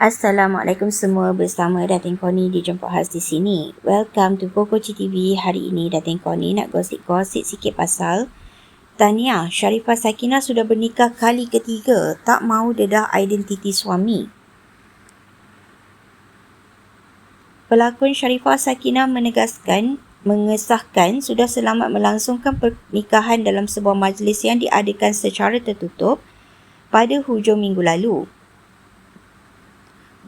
Assalamualaikum semua bersama Datin Koni di Jemput Khas di sini. Welcome to Pokoci TV. Hari ini Datin Koni nak gosip-gosip sikit pasal Tania Sharifah Sakina sudah bernikah kali ketiga, tak mahu dedah identiti suami. Pelakon Sharifah Sakina menegaskan mengesahkan sudah selamat melangsungkan pernikahan dalam sebuah majlis yang diadakan secara tertutup pada hujung minggu lalu.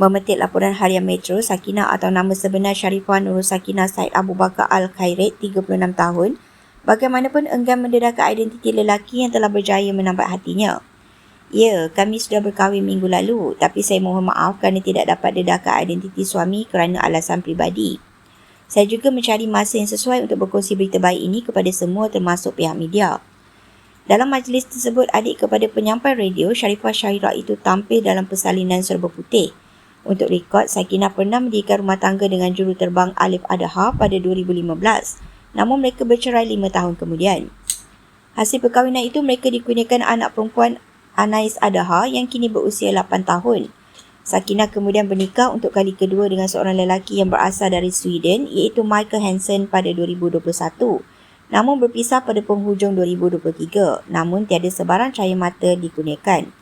Memetik laporan harian Metro, Sakina atau nama sebenar Sharifah Nurul Sakina Said Abu Bakar Al-Khairit, 36 tahun, bagaimanapun enggan mendedahkan identiti lelaki yang telah berjaya menambat hatinya. Ya, kami sudah berkahwin minggu lalu, tapi saya mohon maaf kerana tidak dapat dedahkan identiti suami kerana alasan pribadi. Saya juga mencari masa yang sesuai untuk berkongsi berita baik ini kepada semua termasuk pihak media. Dalam majlis tersebut, adik kepada penyampai radio Sharifah Syahira itu tampil dalam persalinan serba putih. Untuk rekod, Sakinah pernah mendirikan rumah tangga dengan juruterbang Alif Adaha pada 2015. Namun mereka bercerai lima tahun kemudian. Hasil perkahwinan itu mereka dikurniakan anak perempuan Anais Adaha yang kini berusia 8 tahun. Sakinah kemudian bernikah untuk kali kedua dengan seorang lelaki yang berasal dari Sweden iaitu Michael Hansen pada 2021. Namun berpisah pada penghujung 2023. Namun tiada sebarang cahaya mata dikurniakan.